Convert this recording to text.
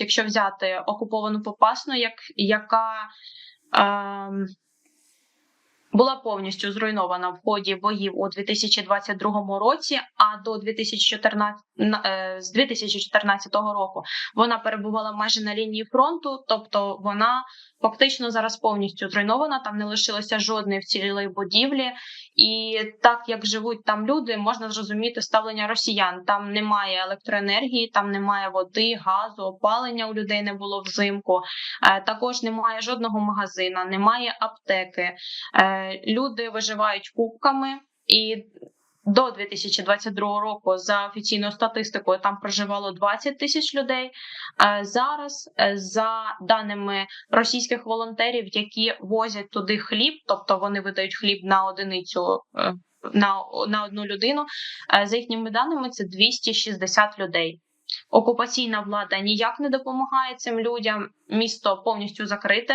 якщо взяти окуповану Попасну, як яка е, була повністю зруйнована в ході боїв у 2022 році, а до 2014, на- е, з 2014 року вона перебувала майже на лінії фронту, тобто вона фактично зараз повністю зруйнована. Там не лишилося жодної вцілілої будівлі, і так як живуть там люди, можна зрозуміти ставлення росіян. Там немає електроенергії, там немає води, газу, опалення у людей не було взимку. Е, Також немає жодного магазина, немає аптеки. Е, Люди виживають кубками і. До 2022 року за офіційною статистикою там проживало 20 тисяч людей. Зараз, е, за даними російських волонтерів, які возять туди хліб, тобто вони видають хліб на одиницю е, на, на одну людину. е, За їхніми даними, це 260 людей. Окупаційна влада ніяк не допомагає цим людям. Місто повністю закрите.